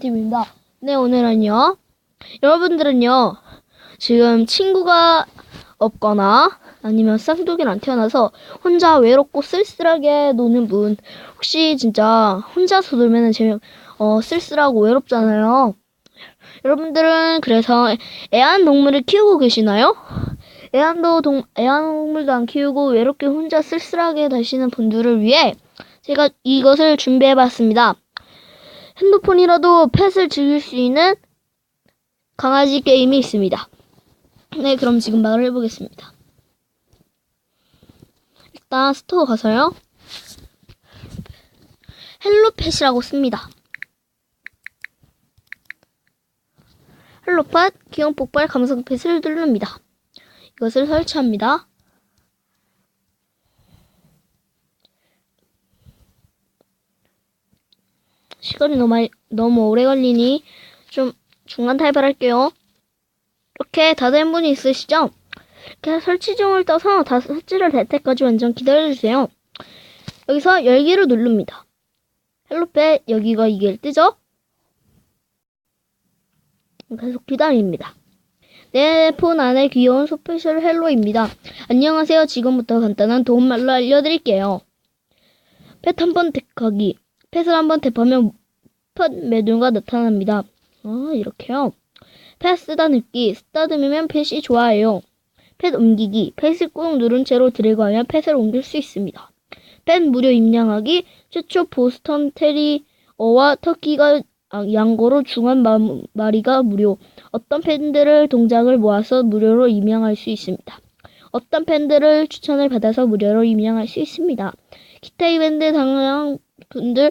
팀입니다. 네, 오늘은요. 여러분들은요. 지금 친구가 없거나 아니면 쌍둥이를 안 태어나서 혼자 외롭고 쓸쓸하게 노는 분 혹시 진짜 혼자서 놀면은 재미 어 쓸쓸하고 외롭잖아요. 여러분들은 그래서 애완동물을 키우고 계시나요? 애완도 동 애완동물도 안 키우고 외롭게 혼자 쓸쓸하게 다시는 분들을 위해 제가 이것을 준비해봤습니다. 핸드폰이라도 펫을 즐길 수 있는 강아지 게임이 있습니다. 네, 그럼 지금 말을 해보겠습니다. 일단 스토어 가서요. 헬로펫이라고 씁니다. 헬로펫 귀여운 폭발 감성펫을 누릅니다. 이것을 설치합니다. 시간이 너무, 너무 오래 걸리니 좀 중간 타입을할게요 이렇게 다된 분이 있으시죠? 이렇게 설치 중을 떠서 다 설치를 될 때까지 완전 기다려주세요. 여기서 열기를 누릅니다. 헬로펫 여기가 이게 뜨죠? 계속 기다립니다. 내 폰 안에 귀여운 소피셜 헬로입니다. 안녕하세요. 지금부터 간단한 도움말로 알려드릴게요. 펫 한번 택하기. 펫을 한번 탭하면 펫 메뉴가 나타납니다. 아, 이렇게요. 펫 쓰다듬기. 쓰다듬으면 펫이 좋아해요. 펫 옮기기. 펫을 꾹 누른 채로 드래그하면 펫을 옮길 수 있습니다. 펫 무료 입양하기. 최초 보스턴 테리어와 터키가 아, 양고로 중한 마, 마리가 무료. 어떤 팬들을 동작을 모아서 무료로 입양할 수 있습니다. 어떤 팬들을 추천을 받아서 무료로 입양할 수 있습니다. 기타 이벤트 당장 분들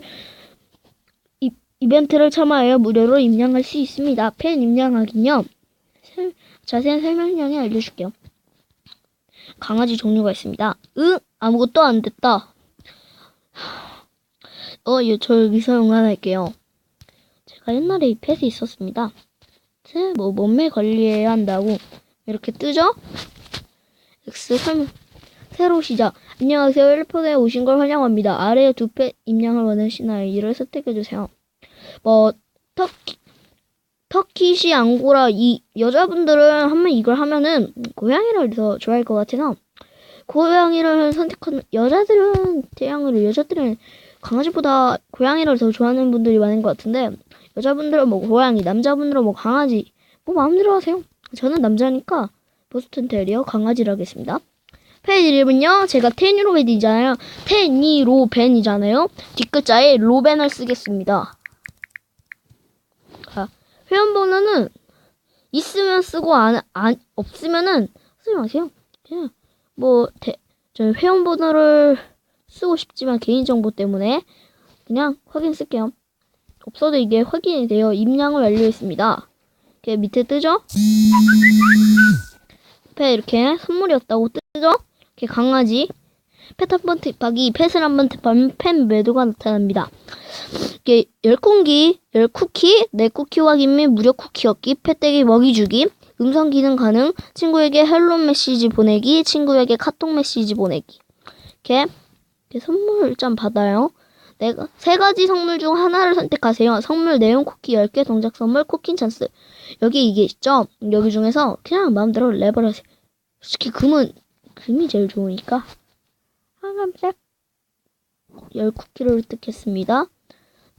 이, 이벤트를 참여하여 무료로 입양할 수 있습니다. 팬 입양하기는요. 설- 자세한 설명량에 알려줄게요. 강아지 종류가 있습니다. 응? 아무것도 안 됐다. 어, 예, 저 여기서 응원할게요. 제가 옛날에 이 펫이 있었습니다. 제뭐 몸매 관리해야 한다고 이렇게 뜨죠? X 설명 새로 시작. 안녕하세요. 헬폰에 오신 걸 환영합니다. 아래에 두 펫 입양을 원하시나요? 이를 선택해주세요. 뭐, 터키, 터키시 앙고라, 이, 여자분들은 한번 이걸 하면은, 고양이를 더 좋아할 것 같아서, 고양이를 선택하는, 여자들은, 태양으로, 여자들은 강아지보다 고양이를 더 좋아하는 분들이 많은 것 같은데, 여자분들은 뭐 고양이, 남자분들은 뭐 강아지, 뭐 마음대로 하세요. 저는 남자니까, 보스턴 테리어 강아지를 하겠습니다. 펫 이름은요, 제가 테니로벤이잖아요. 테니로벤이잖아요. 뒷글자에 로벤을 쓰겠습니다. 자, 회원 번호는 있으면 쓰고 안, 안 없으면은 쓰지 마세요. 그냥 뭐 대, 저 회원 번호를 쓰고 싶지만 개인정보 때문에 그냥 확인 쓸게요. 없어도 이게 확인이 돼요. 입력을 완료했습니다. 이렇게 밑에 뜨죠? 펫 이렇게 선물이었다고 뜨죠? 이렇게 강아지 펫 한번 탭하기 펫을 한번 탭하면 펫 매도가 나타납니다. 이게 열 쿠키, 열 쿠키, 내 쿠키 확인 및 무료 쿠키 얻기, 펫떼기 먹이 주기, 음성 기능 가능, 친구에게 헬로 메시지 보내기, 친구에게 카톡 메시지 보내기. 이렇게, 이렇게 선물을 좀 받아요. 내가 세 가지 선물 중 하나를 선택하세요. 선물 내용 쿠키 10개, 동작 선물 쿠키 찬스. 여기 이게 있죠? 여기 중에서 그냥 마음대로 랩을 하세요. 솔직히 금은 금이 제일 좋으니까 하나색 열 쿠키를 획득했습니다.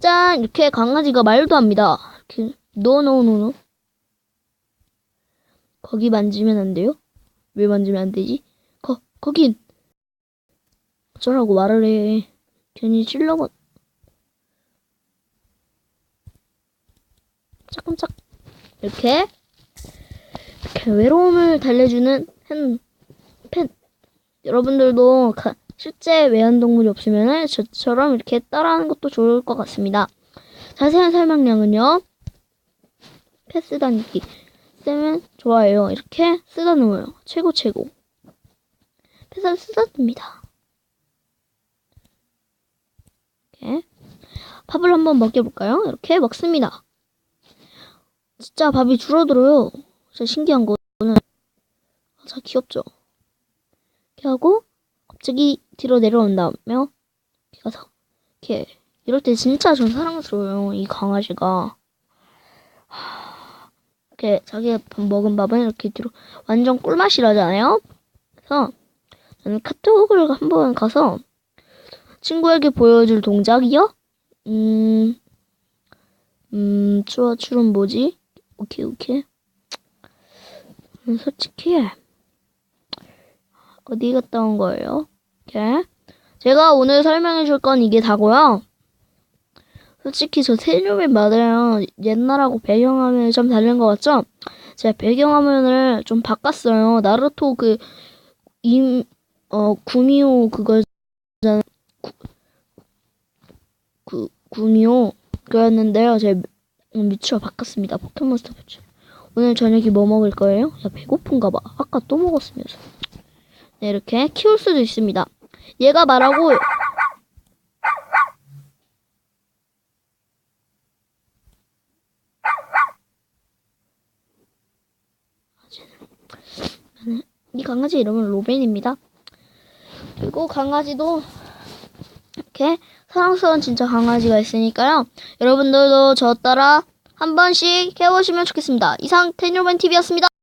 짠 이렇게 강아지가 말도 합니다. 이렇게 노노노노 거기 만지면 안 돼요? 왜 만지면 안 되지? 거 거긴 어쩌라고 말을 해. 괜히 찔러버 짝짝짝 이렇게 이렇게 외로움을 달래주는 펜, 펜. 여러분들도 가- 실제 외환동물이 없으면 저처럼 이렇게 따라하는 것도 좋을 것 같습니다. 자세한 설명량은요. 펫 쓰다 읽기. 쓰면 좋아요. 이렇게 쓰다 놓아요. 최고 최고. 펫을 쓰다 둡니다. 이렇게. 밥을 한번 먹여볼까요? 이렇게 먹습니다. 진짜 밥이 줄어들어요. 진짜 신기한 거는. 아, 진짜 귀엽죠? 이렇게 하고, 갑자기 뒤로 내려온 다음에, 이렇게 가서, 이렇게, 이럴 때 진짜 좀 사랑스러워요. 이 강아지가. 이렇게 자기가 밥 먹은 밥은 이렇게 뒤로 완전 꿀맛이라잖아요. 그래서 저는 카톡을 한번 가서 친구에게 보여줄 동작이요. 음, 음, 추워, 추운 뭐지? 오케이, 오케이. 음, 솔직히, 어디 갔다 온 거예요? 이렇게. 제가 오늘 설명해 줄 건 이게 다고요. 솔직히 저 세뇨의 말이랑 옛날하고 배경화면이 좀 다른 것 같죠? 제가 배경화면을 좀 바꿨어요. 나루토 그, 임, 어, 구미호 그거, 구, 그, 구미호 그랬는데요. 제가 미추어 바꿨습니다. 포켓몬스터 미추 오늘 저녁에 뭐 먹을 거예요? 야, 배고픈가 봐. 아까 또 먹었으면서. 네, 이렇게 키울 수도 있습니다. 얘가 말하고, 이 강아지 이름은 로벤입니다. 그리고 강아지도 이렇게 사랑스러운 진짜 강아지가 있으니까요. 여러분들도 저 따라 한 번씩 해보시면 좋겠습니다. 이상 테뉴벤 TV였습니다.